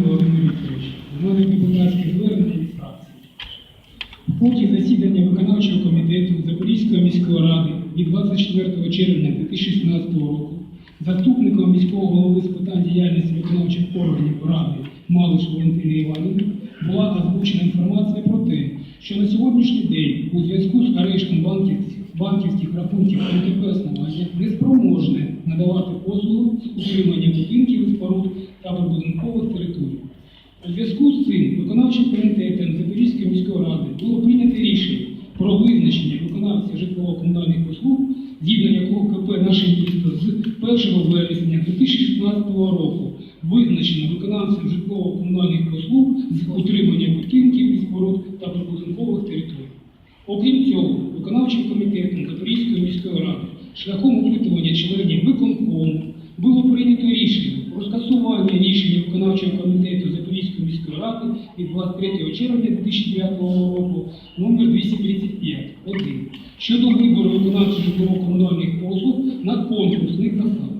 Володимир Вікторович, депутатське від фракції. В ході засідання виконавчого комітету Запорізької міської ради від 24 червня 2016 року заступником міського голови з питань діяльності виконавчих органів ради Малиш Валентини Іванівни була озвучена інформація про те, що на сьогоднішній день у зв'язку з арештом банківських, банківських рахунків МТП основання неспроможне надавати послуги з утримання будинків і споруд та прибудинкових територій. У зв'язку з цим виконавчим комітетом Запорізької міської ради було прийнято рішення про визначення виконавця житлово-комунальних послуг, згідно якого КП наше місто з 1 вересня 2016 року визначено виконавцем житлово-комунальних послуг з утримання будинків і споруд та прибудинкових територій. Окрім цього, виконавчим комітетом Запорізької міської ради шляхом опитування членів виконкому було прийнято рішення про скасування рішення виконавчого комітету Запорізької міської ради від 23 червня 2009 року номер 235 1 щодо вибору виконавців житлово-комунальних послуг на конкурсних засадах.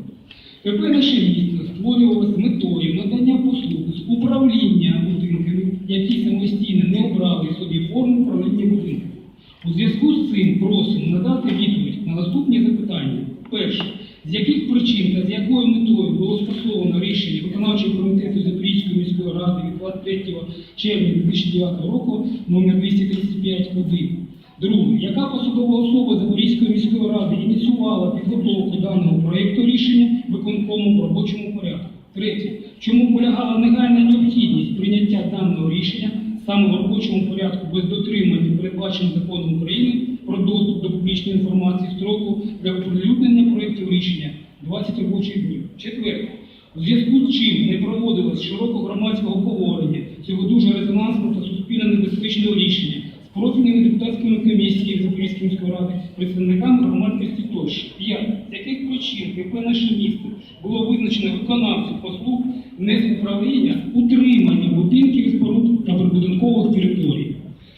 КП наше місто створювалося метою надання послуг з управління будинками, які самостійно не обрали собі форму управління будинками. У зв'язку з цим просимо надати відповідь на наступні запитання. Перше, з яких причин та з якою метою було скасовано рішення виконавчого комітету Запорізької міської ради від 23 червня 2009 року номер 235 1 Друге, яка посадова особа Запорізької міської ради ініціювала підготовку даного проєкту рішення виконкому в робочому порядку? Третє, чому полягала негайна необхідність прийняття даного рішення саме в робочому порядку без дотримання передбаченого законом України про доступ до публічної інформації строку для оприлюднення проєктів рішення 20 робочих днів? Четверте, у зв'язку з чим не проводилось широкого громадського обговорення цього дуже резонансного та суспільно небезпечного рішення з профільними депутатськими комісіями Запорізької міської ради, представниками громадськості тощо. П'яте. З яких причин КП наше місто було визначено виконавцем послуг не управління, утримання будинків споруд та прибудинкових територій.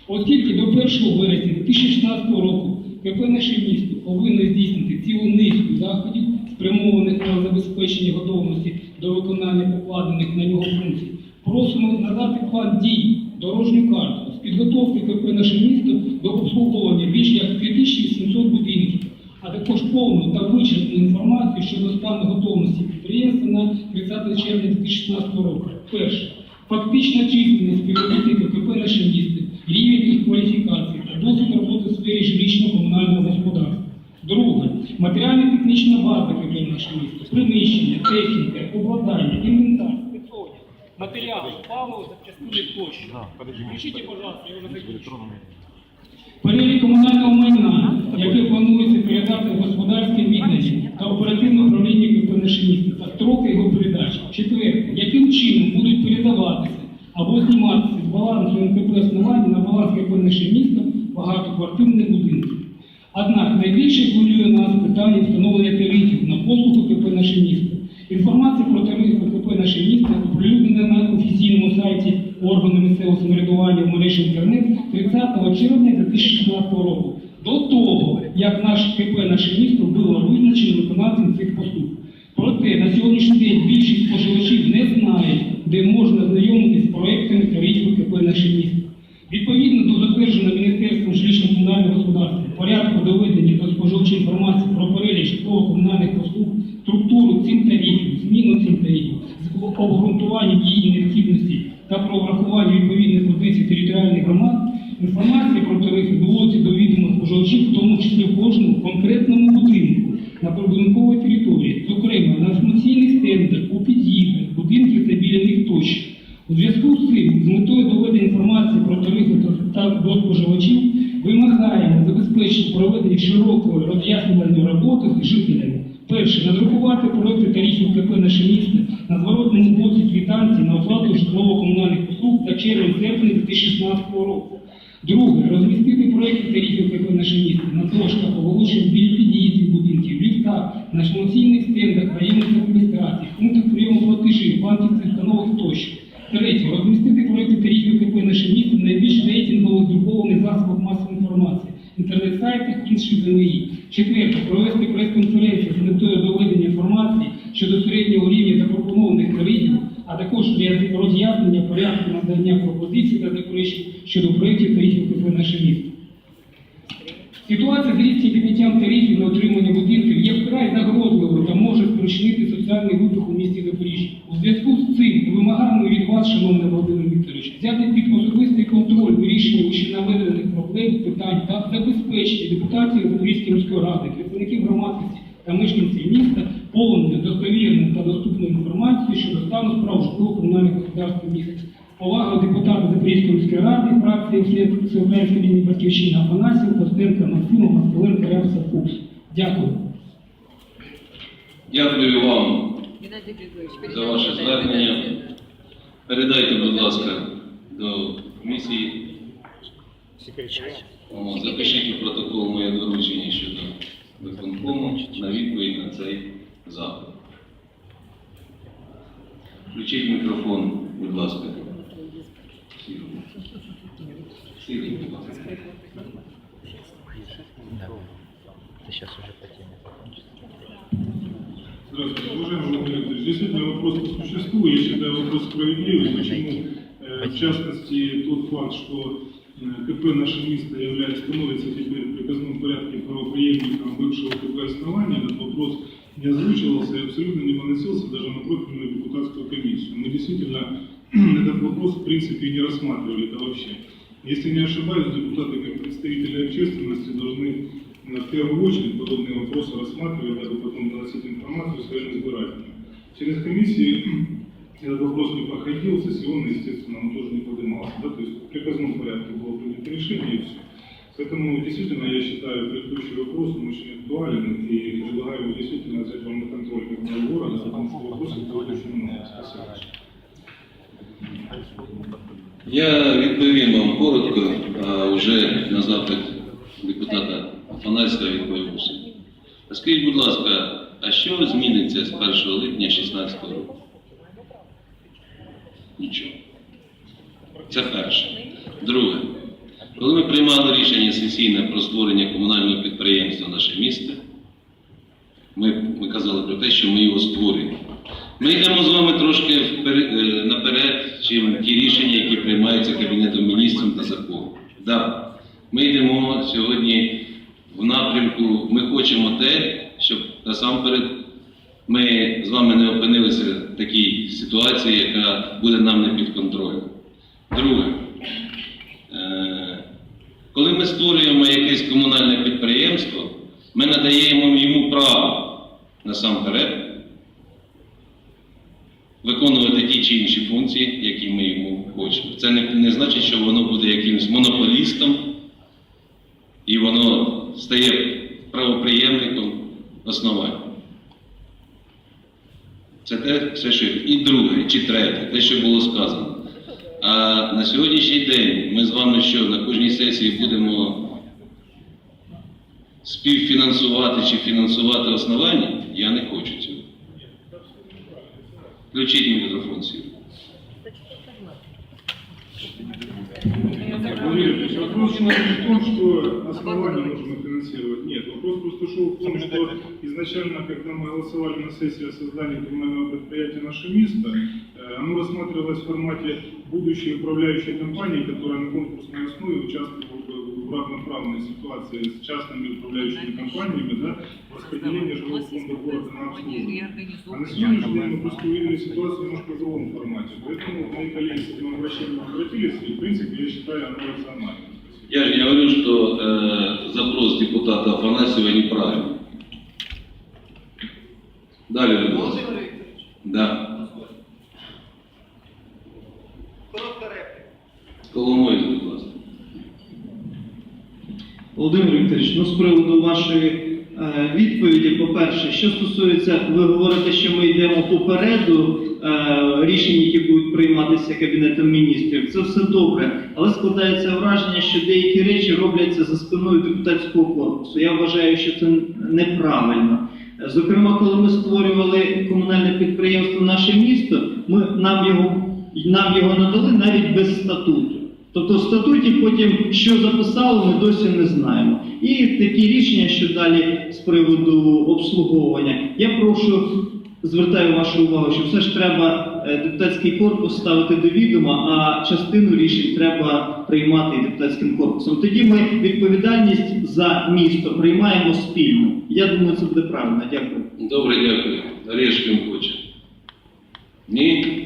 Оскільки до 1 вересня 2016 року КП наше місто повинно здійснити цілу низку заходів, спрямованих на забезпечення готовності до виконання покладених на нього функцій, просимо надати план дій, дорожню карту з підготовки КП наше місто до обслуговування більш як 2700 будинків, а також повну та вичерпну інформацію щодо стану готовності підприємства на 30 червня 2016 року. Перше. Фактична численність співробітників КП наше місто, рівень їх кваліфікації та досвід роботи в сфері жилищно-комунального господарства. Друге. Матеріально-технічна база КП наше місто, приміщення, техніка, обладнання, інвентар, спецодяг, матеріали, паливо, запчастини тощо. Подожди. Включите, пожалуйста, я вже закінчу. Перелік комунального майна, яке планується передати в господарське відданні та оперативне управління КП «Наше місто» та строки його передачі. Четверте, яким чином будуть передаватися або зніматися з балансу МКП основання на баланс КП «Наше місто» багатоквартирних будинків. Однак найбільше хвилює нас питання встановлення тарифів на послугу КП «Наше місто». Інформація про тарифи КП «Наше місто» оприлюднена на офіційному сайті органу місцевого самоврядування в мережі інтернет 30 червня 2016 року. До того, як наш КП «Наше місто» було визначено виконавцем цих послуг. Проте на сьогоднішній день більшість споживачів не знають, де можна знайомитися з проектами тарифів КП «Наше місто». Відповідно до затвердженого Міністерством жилищно-комунального господарства порядку доведення до споживачів інформації про перелік житлово-комунальних послуг, та про врахування відповідних позицій територіальних громад, інформація про тарифи доводиться до відома споживачів, в тому числі в кожному конкретному будинку на прибудинковій території, зокрема на інформаційних стендах, у під'їздах, будинках та біля них тощо. У зв'язку з цим, з метою доведення інформації про тарифи та до споживачів, вимагаємо забезпечити проведення широкої роз'яснювальної роботи з жителями. Перше, надрукувати проекти тарифів КП «Наше місто» на зворотному боці оплату житлово-комунальних послуг та червень-серпень 2016 року. Друге, розмістити проекти тарифів КП «Наше місто» на дошках, оголошень біля під'їздів будинків, ліфтах, на інформаційних стендах районних адміністрацій, пунктах прийому платежів, банківських установах тощо. Третє, розмістити проекти тарифів КП «Наше місто» на найбільш рейтингових друкованих засобах масової інформації, інтернет-сайтах інших ЗМІ. Четверте, провести прес-конференцію з метою доведення інформації щодо середнього рівня запропонованих тарифів, а також роз'яснення порядку надання пропозицій та заперечень щодо проєктів та їх КП наше місто. Ситуація з різким підняттям тарифів на отримання будинків є вкрай загрозливою та може спричинити соціальний вибух у місті Запоріжжя. У зв'язку з цим вимагаємо від вас, шановний Володимир Вікторович, взяти під особистий контроль вирішення вищенаведених проблем, питань та забезпечити депутатів Запорізької міської ради, представників громадськості та мешканців міста повною, достовірною та доступною інформацією щодо стану справ житлово-комунальних господарств міста. Повага депутата Запорізької міської ради, фракції «Всі- Всеукраїнська об'єднання Батьківщина Афанасів, Костенка Максима, Москаленко, Ревса, Фукс. Дякую. Дякую вам за ваше звернення. Передайте, будь ласка, до комісії. Запишіть у протокол моє доручення щодо виконкому на відповідь на цей запит. Включіть мікрофон, будь ласка. Сірий. Сірий, будь ласка. Это сейчас уже по теме закончится. Здравствуйте, уважаемый Владимир Викторович. Действительно, вопрос по существу, я считаю, вопрос справедливый. Почему? Э, В частности, тот факт, что э, КП «Наше место» является, становится теперь в приказном порядке правоприемником бывшего КП основания, этот вопрос не озвучивался и абсолютно не выносился даже на профильную депутатскую комиссию. Мы действительно этот вопрос в принципе не рассматривали это вообще. Если не ошибаюсь, депутаты как представители общественности должны э, в первую очередь подобные вопросы рассматривать, дабы потом доносить информацию своим избирателям. Через комиссии этот вопрос не проходил, сессионно, естественно, он тоже не поднимался. Да? То есть в приказном порядке было принято решение и все. Поэтому действительно я считаю предыдущий вопрос он очень актуален и предлагаю его действительно взять вам на контроль как главу города, потому что вопросов будет очень много. Спасибо. Я відповім вам коротко, а вже на запит депутата Афанаська відповів усе. А Скажіть, будь ласка, а що зміниться з 1 липня 2016 року? Нічого. Це перше. Друге. Коли ми приймали рішення сесійне про створення комунального підприємства наше місто, ми, ми казали про те, що ми його створюємо. Ми йдемо з вами трошки вперед, е, наперед, чим ті рішення, які приймаються Кабінетом міністрів та законом. Да, ми йдемо сьогодні в напрямку, ми хочемо те, щоб насамперед ми з вами не опинилися в такій ситуації, яка буде нам не під контролем. Друге, е, коли ми створюємо якесь комунальне підприємство, ми надаємо йому право насамперед виконувати ті чи інші функції, які ми йому хочемо. Це не, не значить, що воно буде якимось монополістом і воно стає правоприємником основання. Це те, все, що і друге, чи третє, те, що було сказано. А на сьогоднішній день ми з вами що на кожній сесії будемо співфінансувати чи фінансувати основання, я не хочу цього. Включіть мікрофон свій. Вопрос не в том, что основание нужно финансировать. Нет, вопрос просто шел в том, что изначально, когда мы голосовали на сессии о создании коммунального предприятия «Наше место», э, оно рассматривалось в формате будущей управляющей компании, которая на конкурсной основе участвовала в- в равноправной ситуации с частными управляющими компаниями, да, в распределении жилого фонда города на обслуживание. А на сегодняшний день мы просто увидели ситуацию немножко в другом формате. Поэтому мои коллеги с этим обращением обратились, и в принципе я считаю оно рациональным. Я же не говорю, что э, запрос депутата Афанасьева неправильный. Далее, Вікторович, Да. Коломойсь, будь ласка. Володимир Вікторович, ну з приводу вашої е, відповіді, по-перше, що стосується, ви говорите, що ми йдемо попереду е, рішень, які будуть прийматися Кабінетом міністрів. Це все добре, але складається враження, що деякі речі робляться за спиною депутатського корпусу. Я вважаю, що це неправильно. Зокрема, коли ми створювали комунальне підприємство Наше місто, ми нам його нам його надали навіть без статуту. Тобто в статуті потім що записали, ми досі не знаємо. І такі рішення, що далі з приводу обслуговування. Я прошу звертаю вашу увагу, що все ж треба е, депутатський корпус ставити до відома, а частину рішень треба приймати депутатським корпусом. Тоді ми відповідальність за місто приймаємо спільно. Я думаю, це буде правильно. Дякую. Добре, дякую. Орешкин хоче. Ні?